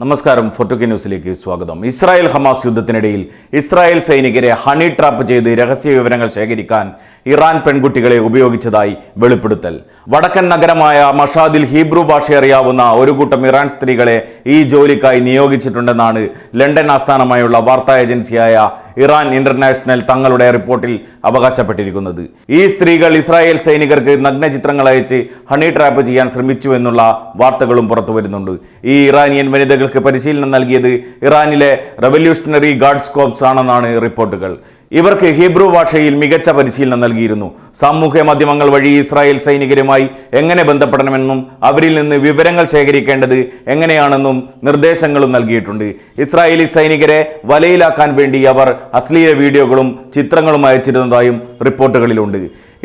നമസ്കാരം. ഫോർട്ടുക്കി ന്യൂസിലേക്ക് സ്വാഗതം. ഇസ്രായേൽ ഹമാസ് യുദ്ധത്തിനിടയിൽ ഇസ്രായേൽ സൈനികരെ ഹണി ട്രാപ്പ് ചെയ്ത് രഹസ്യ വിവരങ്ങൾ ശേഖരിക്കാൻ ഇറാൻ പെൺകുട്ടികളെ ഉപയോഗിച്ചതായി വെളിപ്പെടുത്തൽ. വടക്കൻ നഗരമായ മഷാദിൽ ഹീബ്രു ഭാഷ അറിയാവുന്ന ഒരു കൂട്ടം ഇറാൻ സ്ത്രീകളെ ഈ ജോലിക്കായി നിയോഗിച്ചിട്ടുണ്ടെന്നാണ് ലണ്ടൻ ആസ്ഥാനമായുള്ള വാർത്താ ഏജൻസിയായ ഇറാൻ ഇന്റർനാഷണൽ തങ്ങളുടെ റിപ്പോർട്ടിൽ അവകാശപ്പെട്ടിരിക്കുന്നത്. ഈ സ്ത്രീകൾ ഇസ്രായേൽ സൈനികർക്ക് നഗ്നചിത്രങ്ങൾ അയച്ച് ഹണി ട്രാപ്പ് ചെയ്യാൻ ശ്രമിച്ചു എന്നുള്ള വാർത്തകളും പുറത്തു വരുന്നുണ്ട് ഈ ഇറാനിയൻ വനിതകൾക്ക് പരിശീലനം നൽകിയത് ഇറാനിലെ റവല്യൂഷണറി ഗാർഡ്സ് കോപ്സ് ആണെന്നാണ് റിപ്പോർട്ടുകൾ. ഇവർക്ക് ഹീബ്രു ഭാഷയിൽ മികച്ച പരിശീലനം നൽകിയിരുന്നു. സാമൂഹ്യ മാധ്യമങ്ങൾ വഴി ഇസ്രായേൽ സൈനികരുമായി എങ്ങനെ ബന്ധപ്പെടണമെന്നും അവരിൽ നിന്ന് വിവരങ്ങൾ ശേഖരിക്കേണ്ടത് എങ്ങനെയാണെന്നും നിർദ്ദേശങ്ങളും നൽകിയിട്ടുണ്ട്. ഇസ്രായേലി സൈനികരെ വലയിലാക്കാൻ വേണ്ടി അവർ അശ്ലീല വീഡിയോകളും ചിത്രങ്ങളും അയച്ചിരുന്നതായും റിപ്പോർട്ടുകളിലുണ്ട്.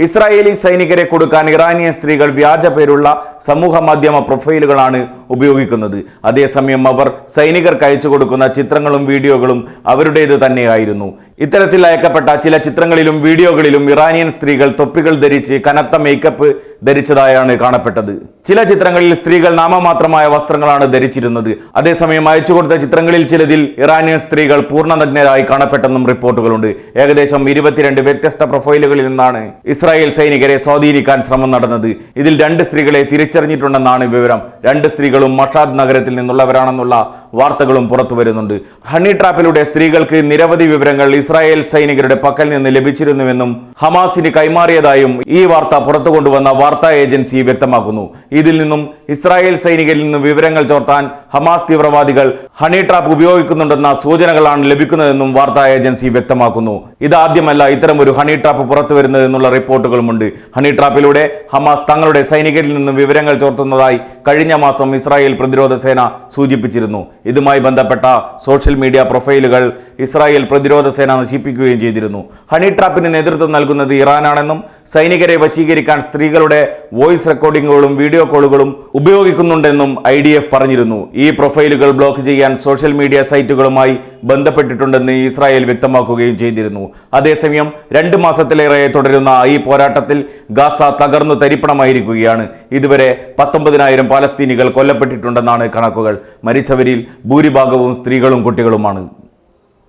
ഇസ്രായേലി സൈനികരെ കൊടുക്കാൻ ഇറാനിയൻ സ്ത്രീകൾ വ്യാജ പേരുള്ള സമൂഹ മാധ്യമ പ്രൊഫൈലുകളാണ് ഉപയോഗിക്കുന്നത്. അതേസമയം അവർ സൈനികർക്ക് അയച്ചു കൊടുക്കുന്ന ചിത്രങ്ങളും വീഡിയോകളും അവരുടേത് തന്നെയായിരുന്നു. ഇത്തരത്തിൽ അയക്കപ്പെട്ട ചില ചിത്രങ്ങളിലും വീഡിയോകളിലും ഇറാനിയൻ സ്ത്രീകൾ തൊപ്പികൾ ധരിച്ച് കനത്ത മേക്കപ്പ് ധരിച്ചതായാണ് കാണപ്പെട്ടത്. ചില ചിത്രങ്ങളിൽ സ്ത്രീകൾ നാമമാത്രമായ വസ്ത്രങ്ങളാണ് ധരിച്ചിരുന്നത്. അതേസമയം അയച്ചു കൊടുത്ത ചിത്രങ്ങളിൽ ചിലതിൽ ഇറാനിയൻ സ്ത്രീകൾ പൂർണനഗ്നരായി കാണപ്പെട്ടെന്നും റിപ്പോർട്ടുകളുണ്ട്. ഏകദേശം ഇരുപത്തിരണ്ട് വ്യത്യസ്ത പ്രൊഫൈലുകളിൽ നിന്നാണ് ഇസ്രായേൽ സൈനികരെ സ്വാധീനിക്കാൻ ശ്രമം നടന്നത്. ഇതിൽ രണ്ട് സ്ത്രീകളെ തിരിച്ചറിഞ്ഞിട്ടുണ്ടെന്നാണ് വിവരം. രണ്ട് സ്ത്രീകളും മഷാദ് നഗരത്തിൽ നിന്നുള്ളവരാണെന്നുള്ള വാർത്തകളും പുറത്തു വരുന്നുണ്ട്. ഹണി ട്രാപ്പിലൂടെ സ്ത്രീകൾക്ക് നിരവധി വിവരങ്ങൾ ഇസ്രായേൽ സൈനികരുടെ പക്കൽ നിന്ന് ലഭിച്ചിരുന്നുവെന്നും ഹമാസിന് കൈമാറിയതായും ഈ വാർത്ത പുറത്തു കൊണ്ടുവന്ന വാർത്താ ഏജൻസി വ്യക്തമാക്കുന്നു. ഇതിൽ നിന്നും ഇസ്രായേൽ സൈനികരിൽ നിന്നും വിവരങ്ങൾ ചോർത്താൻ ഹമാസ് തീവ്രവാദികൾ ഹണി ട്രാപ്പ് ഉപയോഗിക്കുന്നുണ്ടെന്ന സൂചനകളാണ് ലഭിക്കുന്നതെന്നും വാർത്താ ഏജൻസി വ്യക്തമാക്കുന്നു. ഇതാദ്യമല്ല ഇത്തരം ഒരു ഹണി ട്രാപ്പ് പുറത്തു വരുന്നതെന്നുള്ള റിപ്പോർട്ടുകളുമുണ്ട്. ഹണി ട്രാപ്പിലൂടെ ഹമാസ് തങ്ങളുടെ സൈനികരിൽ നിന്നും വിവരങ്ങൾ ചോർത്തുന്നതായി കഴിഞ്ഞ മാസം ഇസ്രായേൽ പ്രതിരോധ സേന സൂചിപ്പിച്ചിരുന്നു. ഇതുമായി ബന്ധപ്പെട്ട സോഷ്യൽ മീഡിയ പ്രൊഫൈലുകൾ ഇസ്രായേൽ പ്രതിരോധ സേന നശിപ്പിക്കുകയും ചെയ്തിരുന്നു. ഹണി ട്രാപ്പിന് നേതൃത്വം നൽകുന്നത് ഇറാനാണെന്നും സൈനികരെ വശീകരിക്കാൻ സ്ത്രീകളുടെ വോയിസ് റെക്കോർഡിങ്ങുകളും വീഡിയോ കോളുകളും ഉപയോഗിക്കുന്നുണ്ടെന്നും ഐ പറഞ്ഞിരുന്നു. ഈ പ്രൊഫൈലുകൾ ബ്ലോക്ക് ചെയ്യാൻ സോഷ്യൽ മീഡിയ സൈറ്റുകളുമായി ബന്ധപ്പെട്ടിട്ടുണ്ടെന്ന് ഇസ്രായേൽ വ്യക്തമാക്കുകയും ചെയ്തിരുന്നു. അതേസമയം രണ്ട് മാസത്തിലേറെ തുടരുന്ന ഈ പോരാട്ടത്തിൽ ഗാസ തകർന്നു തരിപ്പണമായിരിക്കുകയാണ്. ഇതുവരെ പത്തൊമ്പതിനായിരം പാലസ്തീനികൾ കൊല്ലപ്പെട്ടിട്ടുണ്ടെന്നാണ് കണക്കുകൾ. മരിച്ചവരിൽ ഭൂരിഭാഗവും സ്ത്രീകളും കുട്ടികളുമാണ്.